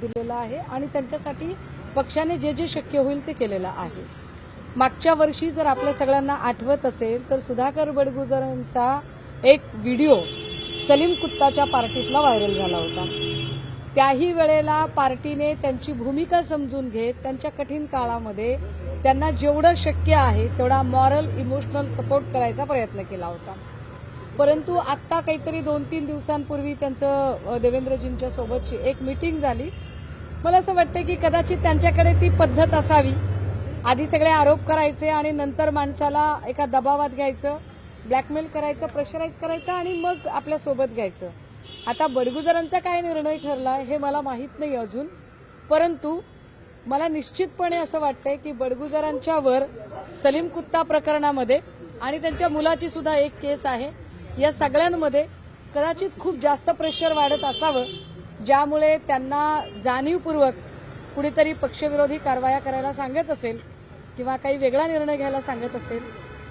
दिलेला आहे आणि त्यांच्यासाठी पक्षाने जे जे शक्य होईल ते केलेलं आहे. मागच्या वर्षी जर आपल्या सगळ्यांना आठवत असेल तर सुधाकर बडगुजरांचा एक व्हिडिओ सलीम कुत्ताच्या पार्टीतला व्हायरल झाला होता. त्याही वेळेला पार्टीने त्यांची भूमिका समजून घेत त्यांच्या कठीण काळामध्ये त्यांना जेवढं शक्य आहे तेवढा मॉरल इमोशनल सपोर्ट करायचा प्रयत्न केला होता. परंतु आत्ता काहीतरी दोन तीन दिवसांपूर्वी त्यांचं देवेंद्रजींच्या सोबतची एक मिटिंग झाली. मला असं वाटतं की कदाचित त्यांच्याकडे ती पद्धत असावी. आधी सगळे आरोप करायचे आणि नंतर माणसाला एका दबावात घ्यायचं ब्लॅकमेल करायचं प्रेशराईज करायचं आणि मग आपल्यासोबत घ्यायचं. आता बडगुजरांचा काय निर्णय ठरला हे मला माहीत नाही अजून. परंतु मला निश्चितपणे असं वाटतंय की बडगुजरांच्या वर सलीम कुत्ता प्रकरणामध्ये आणि त्यांच्या मुलाची सुद्धा एक केस आहे. या सगळ्यांमध्ये कदाचित खूप जास्त प्रेशर वाढत असावं. ज्यामुळे त्यांना जाणीवपूर्वक कुणीतरी पक्षविरोधी कारवाया करायला सांगत असेल किंवा काही वेगळा निर्णय घ्यायला सांगत असेल.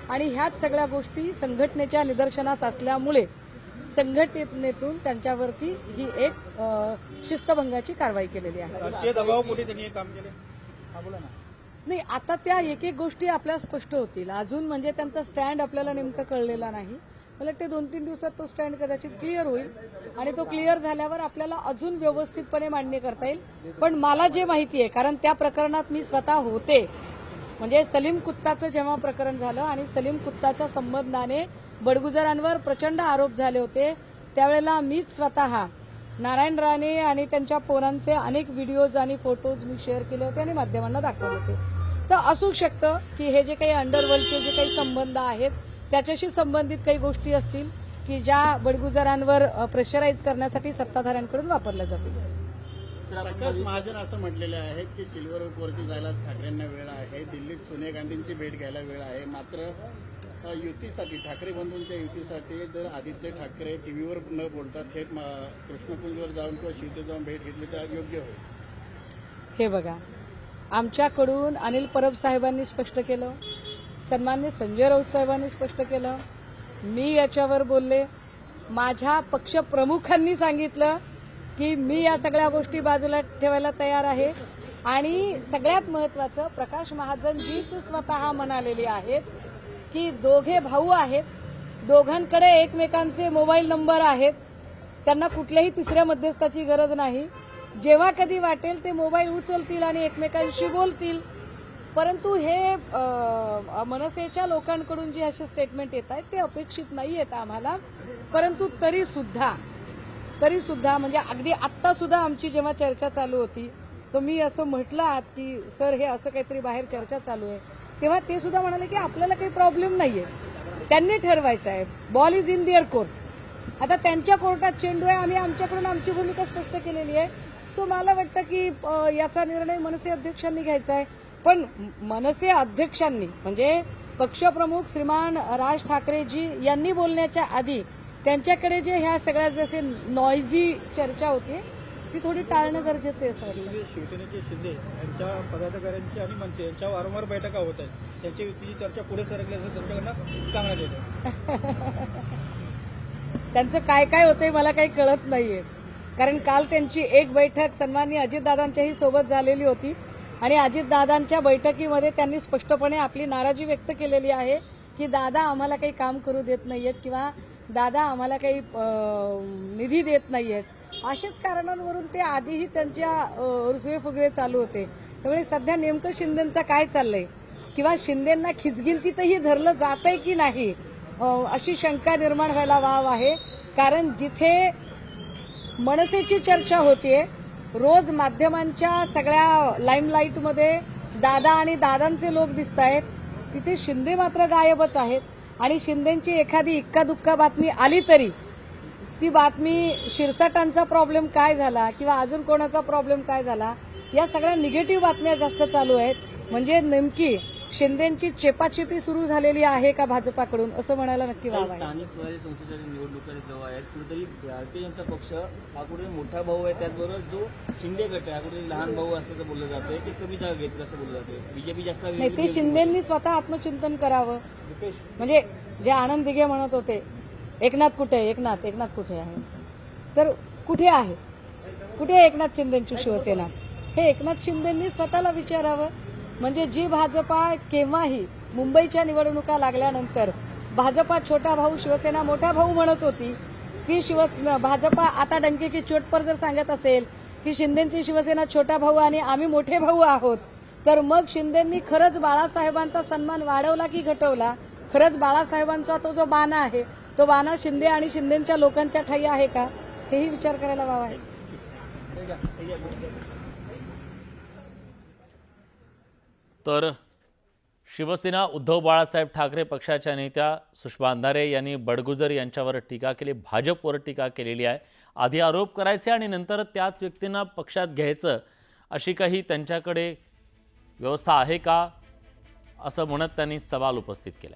आणि ह्याच सगळ्या गोष्टी संघटनेच्या निदर्शनास असल्यामुळे संघटनेतून त्यांच्यावरती ही एक शिस्तभंगाची कारवाई केलेली आहे. नाही आता त्या एक एक गोष्टी आपल्या स्पष्ट होतील. अजून म्हणजे त्यांचा स्टँड आपल्याला नेमका कळलेला नाही. मला वाटते दोन तीन दिवसात तो स्टँड कदाचित क्लिअर होईल आणि तो क्लिअर झाल्यावर आपल्याला अजून व्यवस्थितपणे मांडणी करता येईल. पण मला जे माहिती आहे कारण त्या प्रकरणात मी स्वतः होते. म्हणजे सलीम कुत्ताचं जेव्हा प्रकरण झालं आणि सलीम कुत्ताच्या संबंधाने बडगुजरांवर प्रचंड आरोप झाले होते त्यावेळेला मीच स्वतः नारायण राणे आणि त्यांच्या पोरांचे अनेक व्हिडिओज आणि फोटोज मी शेअर केले होते आणि माध्यमांना दाखवले होते. तर असू शकतं की हे जे काही अंडरवर्ल्डचे जे काही संबंध आहेत त्याच्याशी संबंधित काही गोष्टी असतील की ज्या बडगुजरांवर प्रेशराईज करण्यासाठी सत्ताधाऱ्यांकडून वापरल्या जातील. प्रकाश महाजन असं म्हटलेले आहेत की सिल्वर वरती जायला ठाकरेंना वेळ आहे दिल्लीत सोनिया गांधींची भेट घ्यायला वेळ आहे. मात्र युतीसाठी ठाकरे बंधूंच्या युतीसाठी जर आदित्य ठाकरे टीव्हीवर न बोलता थेट कृष्णकुंजवर जाऊन किंवा शिवते जाऊन भेट घेतली तर योग्य होईल. हे बघा आमच्याकडून अनिल परब साहेबांनी स्पष्ट केलं सन्मान्य संजय राऊत साहेबांनी स्पष्ट केलं. मी याच्यावर बोलले. माझ्या पक्षप्रमुखांनी सांगितलं की मी या सगळ्या गोष्टी बाजूला ठेवायला तयार आहे. आणि सगळ्यात महत्वाचं प्रकाश महाजन जीच स्वतः म्हणालेली आहेत की दोघे भाऊ आहेत. दोघांकडे एकमेकांचे मोबाईल नंबर आहेत. त्यांना कुठल्याही तिसऱ्या मध्यस्थाची गरज नाही. जेव्हा कधी वाटेल ते मोबाईल उचलतील आणि एकमेकांशी बोलतील. परंतु हे मनसेच्या लोकांकडून जे असे स्टेटमेंट येत आहेत ते अपेक्षित नाही येत आम्हाला. परंतु तरी सुद्धा तरी सुद्धा म्हणजे अगदी आत्ता सुद्धा आमची जेव्हा चर्चा चालू होती तर मी असं म्हटलं आहात की सर हे असं काहीतरी बाहेर चर्चा चालू आहे. तेव्हा ते सुद्धा म्हणाले की आपल्याला काही प्रॉब्लेम नाहीये. त्यांनी ठरवायचं आहे. Ball is in their court आता त्यांच्या कोर्टात चेंडू आहे आम्ही आमच्याकडून आमची भूमिका स्पष्ट केलेली आहे. सो मला वाटतं की याचा निर्णय मनसे अध्यक्षांनी घ्यायचा आहे. पण मनसे अध्यक्षांनी म्हणजे पक्षप्रमुख श्रीमान राज ठाकरेजी यांनी बोलण्याच्या आधी त्यांच्याकडे जे ह्या सगळ्या जसे नॉइझी चर्चा होती ती थोडी टाळणं गरजेचं आहे म्हणजे शिवसेनेचे शिंदे यांच्या पदाधिकाऱ्यांची आणि मनसे यांच्या वारंवार बैठका होत आहेत. त्यांची युतीची चर्चा पुढे सरकली असं त्यांच्याकडनं सांगण्यात येतं. त्यांचं काय काय होतंय मला काही कळत नाहीये. कारण काल त्यांची एक बैठक सन्माननीय अजितदादांच्याही सोबत झालेली होती. आणि अजितदादांच्या बैठकीमध्ये त्यांनी स्पष्टपणे आपली नाराजी व्यक्त केलेली आहे की दादा आम्हाला काही काम करू देत नाहीयेत किंवा दादा आम्हाला काही निधी देत नाहीयेत. अशाच कारणांवरून ते आधीही त्यांच्या रुसवे फुगवे चालू होते. त्यामुळे सध्या नेमकं शिंदेचं काय चाललंय? किंवा शिंदेना खिचगिंतीतही धरलं जातंय की नाही? अशी शंका निर्माण व्हायला वाव आहे. कारण जिथे मनसेची चर्चा होतीये रोज माध्यमांच्या सगळ्या लाईमलाईटमध्ये दादा आणि दादांचे लोक दिसत आहेत. तिथे शिंदे मात्र गायबच आहेत. आणि शिंदेची एखादी इक्का दुक्का बातमी आली तरी ती बातमी शिरसाटांचा प्रॉब्लेम काय झाला किंवा अजून कोणाचा प्रॉब्लेम काय झाला या सगळ्या निगेटिव्ह बातम्या जास्त चालू आहेत. म्हणजे नेमकी शिंदेची चेपाचेपी सुरू झालेली आहे का भाजपाकडून? असं म्हणायला नक्की वाव आहे. स्थानिक स्वराज्य संस्थेच्या निवडणुका जवळ आहेत. कुठेतरी भारतीय जनता पक्ष हा कुठेतरी मोठा भाऊ आहे. त्याचबरोबर जो शिंदे गट आहे हा कुठेतरी लहान भाऊ असल्याचं बोललं जातंय ते कमी जागा घेतलं असं बोललं जाते बीजेपी जास्त नाही ते शिंदेंनी स्वतः आत्मचिंतन करावं. म्हणजे जे आनंद दिघे म्हणत होते एकनाथ कुठे आहे? एकनाथ एकनाथ कुठे आहे? तर कुठे आहे? कुठे एकनाथ शिंदेची शिवसेना? हे एकनाथ शिंदेंनी स्वतःला विचारावं. म्हणजे जी भाजपा केव्हाही मुंबईच्या निवडणुका लागल्यानंतर भाजपा छोटा भाऊ शिवसेना मोठा भाऊ म्हणत होती की शिव भाजपा आता डंके की चोटपर जर सांगत असेल की शिंदेची शिवसेना छोटा भाऊ आणि आम्ही मोठे भाऊ आहोत तर मग शिंदेंनी खरंच बाळासाहेबांचा सन्मान वाढवला की घटवला? खरंच बाळासाहेबांचा तो जो बाणा आहे तो बाणा शिंदे आणि शिंदेच्या लोकांच्या ठाई आहे का? हेही विचार करायला वाव. आहे. तर शिवसेना उद्धव बाळासाहेब ठाकरे पक्षाच्या नेत्या सुषमा अंधारे यांनी बडगुजर यांच्यावर टीका केली भाजपवर टीका केलेली आहे. आधी आरोप करायचे आणि नंतर त्याच व्यक्तींना पक्षात घ्यायचं अशी काही त्यांच्याकडे व्यवस्था आहे का असं म्हणत त्यांनी सवाल उपस्थित केला